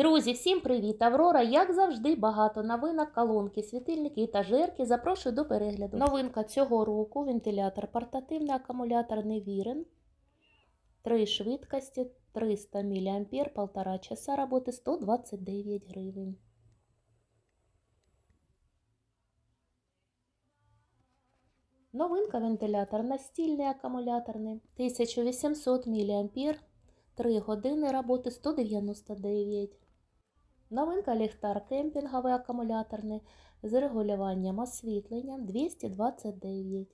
Друзі, всім привіт! Аврора, як завжди, багато новинок, колонки, світильники, етажерки. Запрошую до перегляду. Новинка цього року вентилятор портативний акумулятор Невірен. Три швидкості, 300 мА, 1,5 часа роботи, 129 гривень. Новинка вентилятор настільний акумуляторний 1800 мА, 3 години роботи 199. Новинка ліхтар кемпінговий акумуляторний з регулюванням освітлення 229.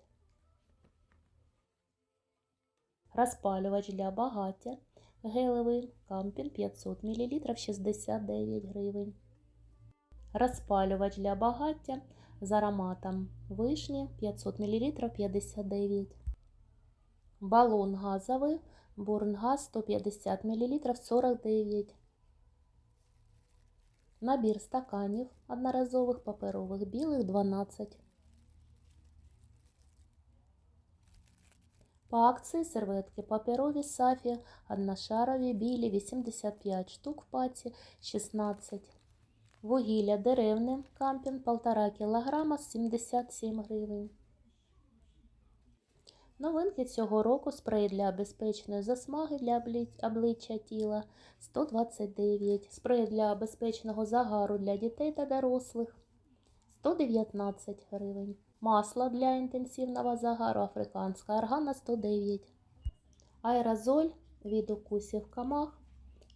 Розпалювач для багаття гелевий кампін 500 мл 69 гривень. Розпалювач для багаття з ароматом вишні 500 мл 59. Балон газовий Бурнгаз 150 мл 49. Набір стаканів одноразових паперових білих 12. По акції серветки паперові сафі одношарові білі 85 штук в паці 16. Вугілля деревне кампін 1,5 кг 77 гривень. Новинки цього року спрей для безпечної засмаги для обличчя тіла 129, спрей для безпечного загару для дітей та дорослих 119 гривень. Масло для інтенсивного загару африканська органа 109. Аерозоль від укусів камах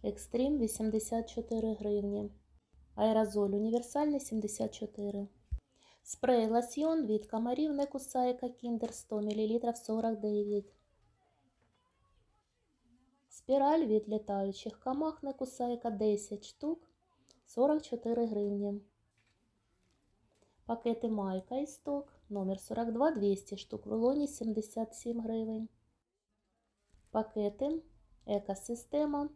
Екстрім 84 гривні. Аерозоль універсальний 74 Спрей лосьйон від комарів не кусайка Кіндер 100 мл 49. Спіраль від літаючих камах не кусайка 10 штук 44 гривні. Пакети майка і сток номер 42 200 штук в рулоні 77 гривень. Пакети екосистема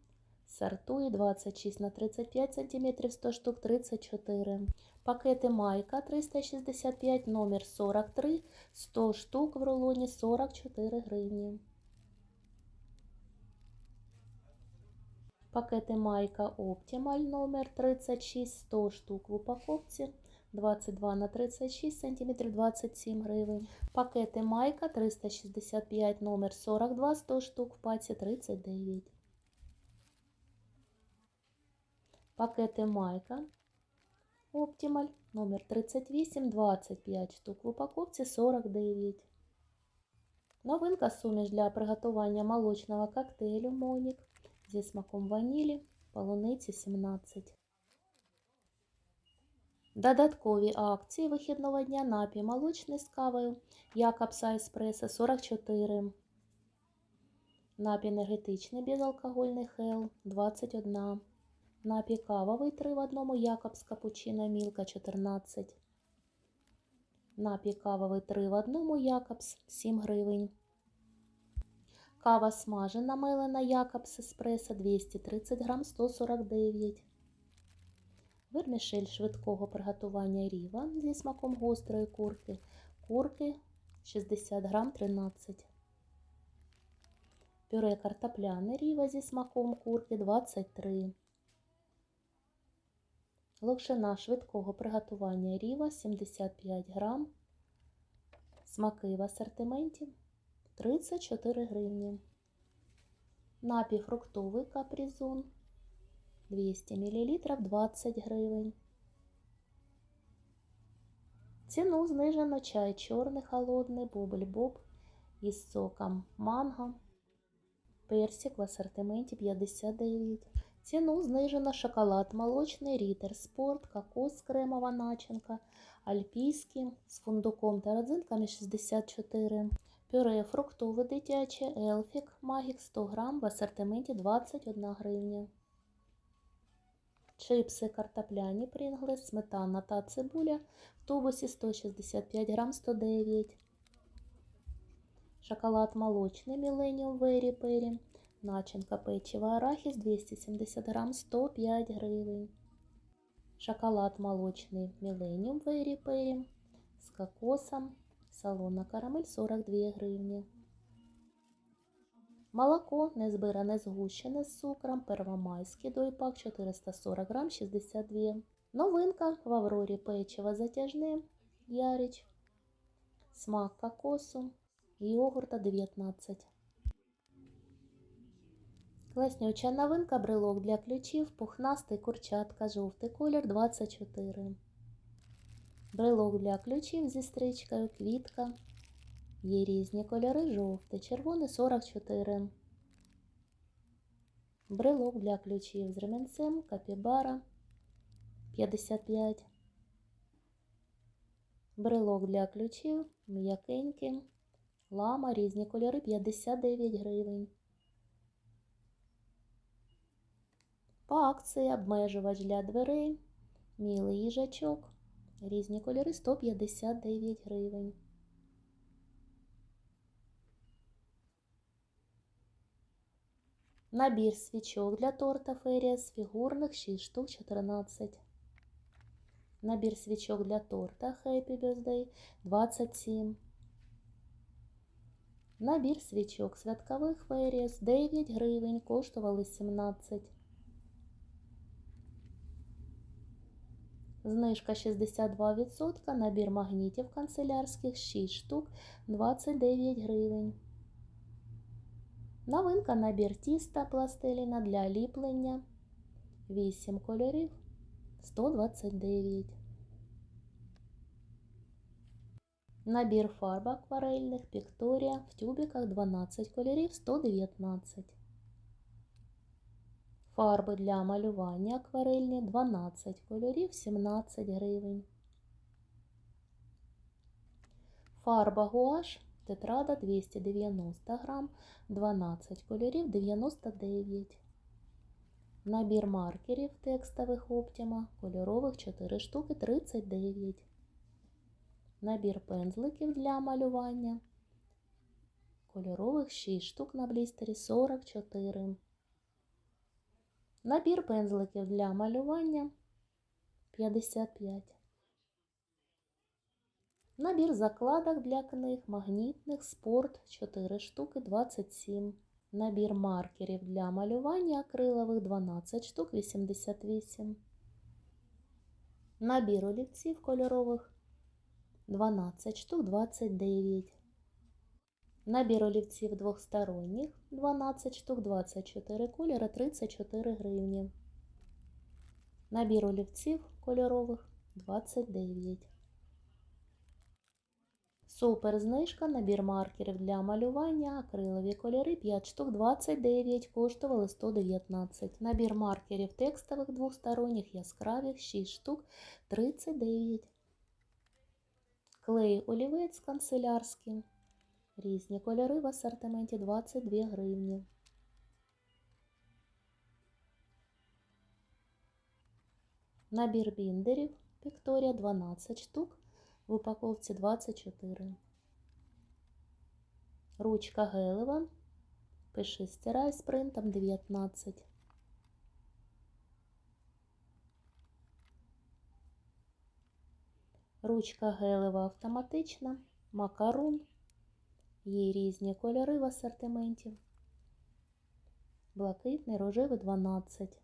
сортує 26 на 35 см 100 штук 34 Пакети майка 365 номер 43 100 штук в рулоні 44 гривні. Пакети майка Optimal номер 36 100 штук в упаковці 22 на 36 см 27 гривень. Пакети майка 365 номер 42 100 штук в паці 39. Пакети майка Оптималь номер 38 25 штук в упаковці 49. Новинка суміш для приготування молочного коктейлю Монік зі смаком ванілі, полуниці 17. Додаткові акції вихідного дня напій молочний з кавою Якобса Еспресо 44. Напій енергетичний безалкогольний Хел 21. Напій кавовий 3 в одному Якобс Капучино Мілка 14. Напій кавовий 3 в одному Якобс 7 гривень. Кава смажена мелена Якобс Еспресо 230 грам 149. Вермішель швидкого приготування ріва зі смаком гострої курки. Курки 60 грам 13. Пюре картопляне ріва зі смаком курки 23. Локшина швидкого приготування ріва 75 грам. Смаки в асортименті 34 гривні. Напій фруктовий капризон 200 мл 20 гривень. Ціну знижено чай чорний холодний бубль-боб із соком манго. Персик в асортименті 59. Ціну знижено шоколад молочний, рітер спорт, кокос кремова начинка, альпійський з фундуком та родзинками 64. Пюре фруктове дитяче, елфік, магік 100 грам в асортименті 21 гривня. Чипси картопляні Прінглес, сметана та цибуля в тубусі 165 грам 109. Шоколад молочний Millennium Very Perry. Начинка печиво арахіс 270 грам 105 гривень. Шоколад молочний Millennium Very Perry з кокосом. Салонна карамель 42 гривні. Молоко незбиране згущене з цукром, первомайський дойпак 440 грам 62. Новинка в Аврорі печиво затяжне, яріч, смак кокосу, йогурта 19. Класнюча новинка брелок для ключів, пухнастий курчатка, жовтий колір 24. Брелок для ключів зі стрічкою, квітка. Є різні кольори жовтий, червоний 44. Брелок для ключів з ременцем, капібара 55. Брелок для ключів, м'якенький, лама, різні кольори 59 гривень. По акції обмежувач для дверей, мілий їжачок, різні кольори 159 гривень. Набір свічок для торта Феріас фігурних 6 штук 14. Набір свічок для торта Happy Birthday 27. Набір свічок святкових Феріас 9 гривень, коштували 17. Знижка 62%, набір магнітів канцелярських 6 штук 29 гривень. Новинка набір тіста пластиліна для ліплення 8 кольорів 129. Набір фарб акварельних Пікторія в тюбиках 12 кольорів 119. Фарби для малювання акварельні 12 кольорів 17 гривень. Фарба гуаш тетрада 290 грам, 12 кольорів 99. Набір маркерів текстових Optima кольорових 4 штуки 39. Набір пензликів для малювання. Кольорових 6 штук на блістері 44. Набір пензликів для малювання 55. Набір закладок для книг магнітних спорт 4 штуки 27. Набір маркерів для малювання акрилових 12 штук 88. Набір олівців кольорових 12 штук 29. Набір олівців двохсторонніх 12 штук 24 кольора 34 гривні. Набір олівців кольорових 29. Супер знижка, набір маркерів для малювання, акрилові кольори 5 штук 29, коштували 119. Набір маркерів текстових двосторонніх яскравих 6 штук 39. Клей олівець канцелярський. Різні кольори в асортименті 22 гривні. Набір біндерів Вікторія 12 штук. В упаковці 24. Ручка гелева. Пиши стирай з принтом 19. Ручка гелева автоматична. Макарон. Є різні кольори в асортименті. Блакитний, рожевий 12.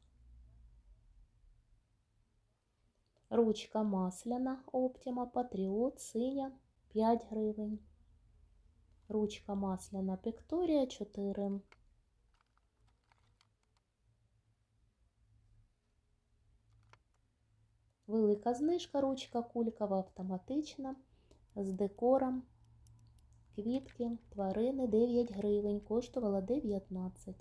Ручка масляна Optima Patriot синя 5 гривень. Ручка масляна Пікторія 4. Велика знижка ручка кулькова автоматична з декором. Квітки, тварини 9 гривень, коштувала 19.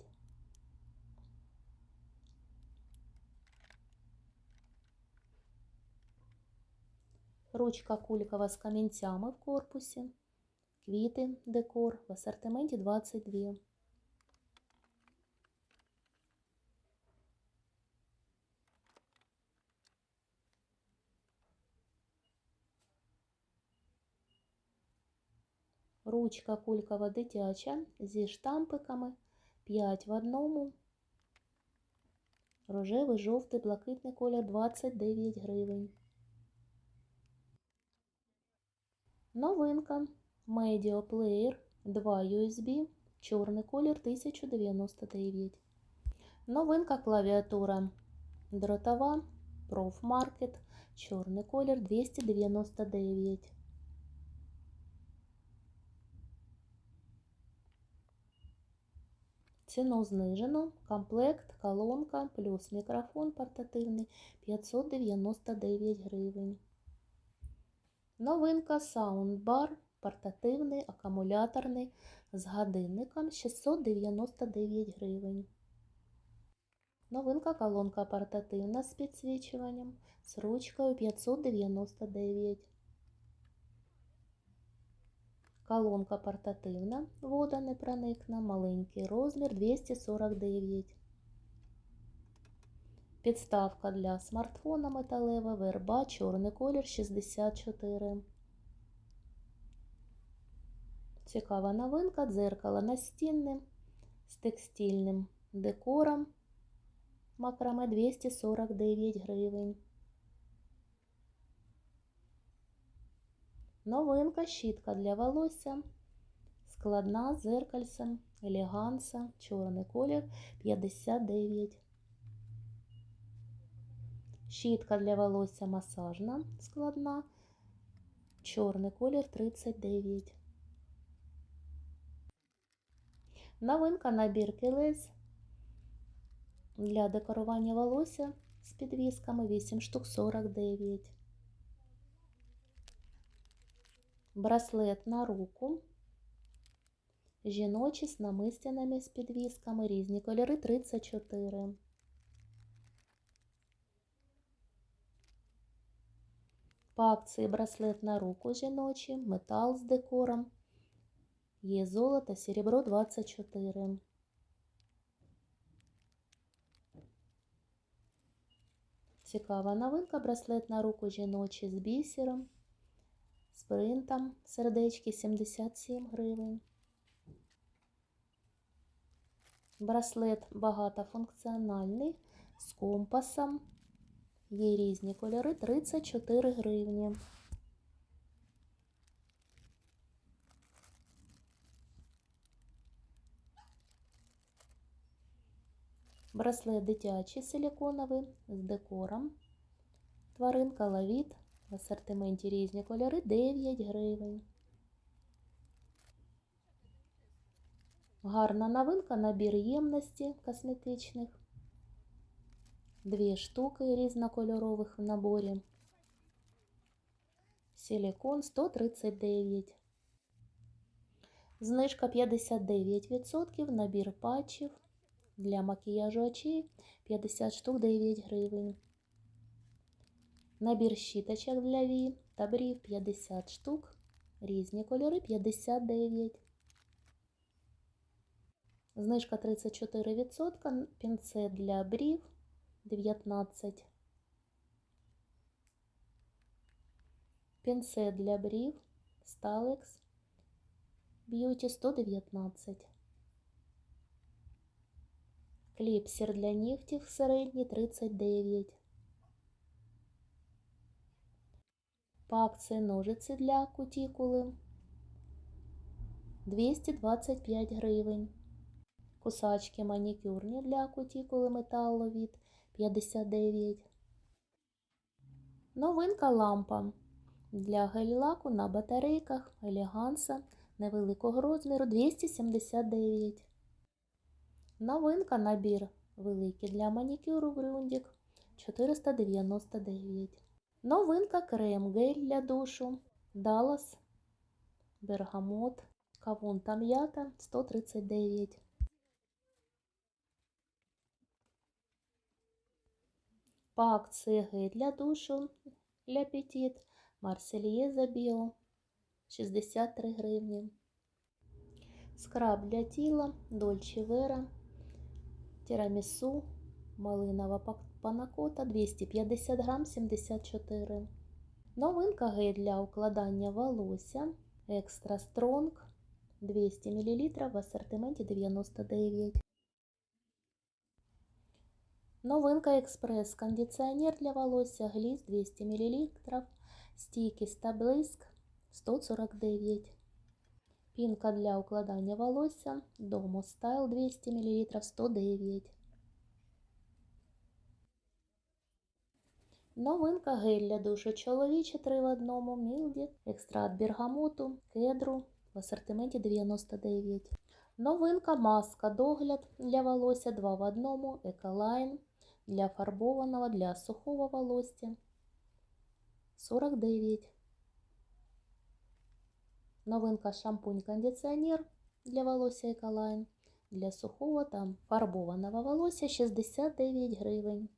Ручка кулькова з камінцями в корпусі. Квіти, декор в асортименті 22. Ручка кулькова дитяча зі штампиками 5 в одному. Рожевий, жовтий, блакитний колір 29 гривень. Новинка Player 2 USB Чорний колір 1099. Новинка клавіатура дротова Профмаркет. Чорний колір 299. Ціну знижено. Комплект, колонка плюс мікрофон портативний 599 гривень. Новинка саундбар портативний, акумуляторний з годинником 699 гривень. Новинка колонка портативна з підсвічуванням з ручкою 599. Колонка портативна, вода не проникна, маленький розмір 249. Підставка для смартфона металева, верба, чорний колір 64. Цікава новинка, дзеркало настінне з текстильним декором. Макраме 249 гривень. Новинка щітка для волосся. Складна з зеркальцем, елеганса, чорний колір 59. Щітка для волосся масажна, складна, чорний колір 39. Новинка набір кілець для декорування волосся з підвісками 8 штук 49. Браслет на руку. Жіночі з намистяними з підвісками. Різні кольори 34. По акції браслет на руку жіночий, метал з декором. Є золото, серебро 24. Цікава новинка, браслет на руку жіночий з бісером, принтом, сердечки 77 гривень. Браслет багатофункціональний з компасом. Є різні кольори 34 гривні. Браслет дитячий силіконовий з декором. Тваринка лавіт. В асортименті різні кольори 9 гривень. Гарна новинка, набір ємності косметичних. Дві штуки різнокольорових в наборі. Силікон 139. Знижка 59%. Набір патчів для макіяжу очей 50 штук 9 гривень. Набір щіточок для вій та брів 50 штук. Різні кольори 59. Знижка 34%. Пінцет для брів 19. Пінцет для брів Stalex Beauty 119. Кліпсер для нігтів середній 39. По акції ножиці для кутікули 225 гривень. Кусачки манікюрні для кутікули металовід 59. Новинка лампа для гель-лаку на батарейках елеганса невеликого розміру 279. Новинка набір великий для манікюру Грюндік 499. Новинка крем гель для душу Dallas Бергамот Кавун та м'ята 139. По акції гель для душу для Petit Марсельєза Біо 63 гривні. Скраб для тіла Дольче Вера Тірамісу малинова панакота 250 грам 74. Новинка гель для укладання волосся Екстра Стронг 200 мл в асортименті 99. Новинка експрес кондиціонер для волосся Гліс 200 мл. Стійкість та блиск 149. Пінка для укладання волосся. Домо Стайл 200 мл 109. Новинка гель для душу чоловічі 3 в одному. Мілді. Екстракт бергамоту, кедру в асортименті 99. Новинка маска догляд для волосся 2 в одному. Еколайн для фарбованого, для сухого волосся 49. Новинка шампунь-кондиціонер для волосся Еколайн. Для сухого там фарбованого волосся 69 гривень.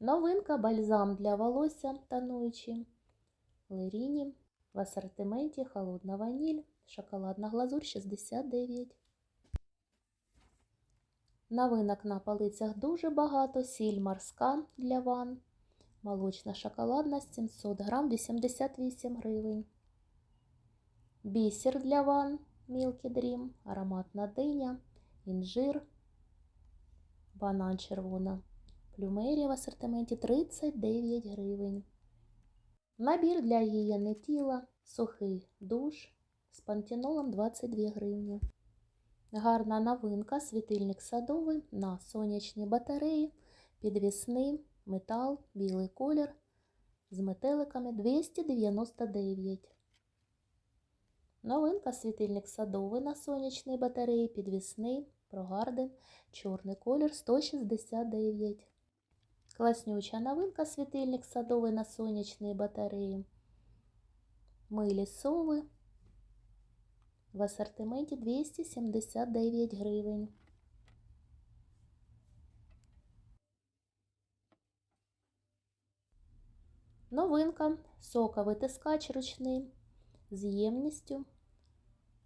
Новинка бальзам для волосся тонуючий. Леріні в асортименті холодна ваніль, шоколадна глазурь 69. Новинок на полицях дуже багато. Сіль морська для ван. Молочна шоколадна 700 грам 88 гривень. Бісер для ван Milky Dream, ароматна диня, інжир, банан червона. Плюмерія в асортименті 39 гривень. Набір для гігієни тіла, сухий душ з пантенолом 22 гривні. Гарна новинка, світильник садовий на сонячні батареї, підвісний, метал, білий колір з метеликами 299. Новинка світильник садовий на сонячній батареї, підвісний, прогарден, чорний колір 169. Класнюча новинка світильник садовий на сонячній батареї. Милі сови. В асортименті 279 гривень. Новинка. Соковитискач ручний. З ємністю,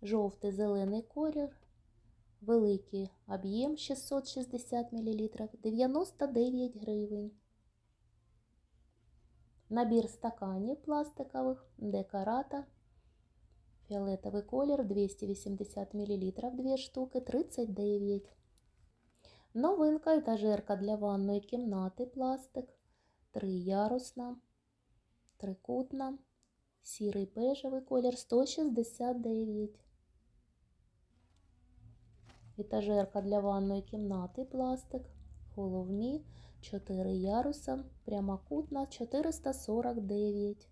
жовтий зелений колір, великий об'єм 660 мл 99 гривень. Набір стаканів пластикових декората. Фіолетовий колір 280 мл 2 штуки 39. Новинка етажерка для ванної кімнати пластик. Триярусна, трикутна, сірий бежевий колір 169. Етажерка для ванної кімнати пластик. Головні 4 яруса, прямокутна 449.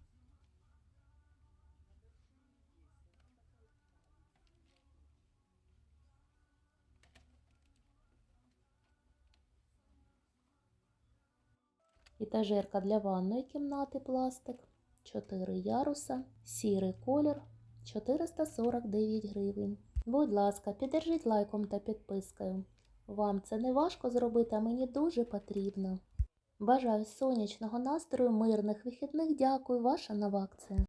Етажерка для ванної кімнати пластик. 4 яруса, сірий колір 449 гривень. Будь ласка, піддержіть лайком та підпискою. Вам це не важко зробити, а мені дуже потрібно. Бажаю сонячного настрою, мирних вихідних. Дякую, ваша нова акція.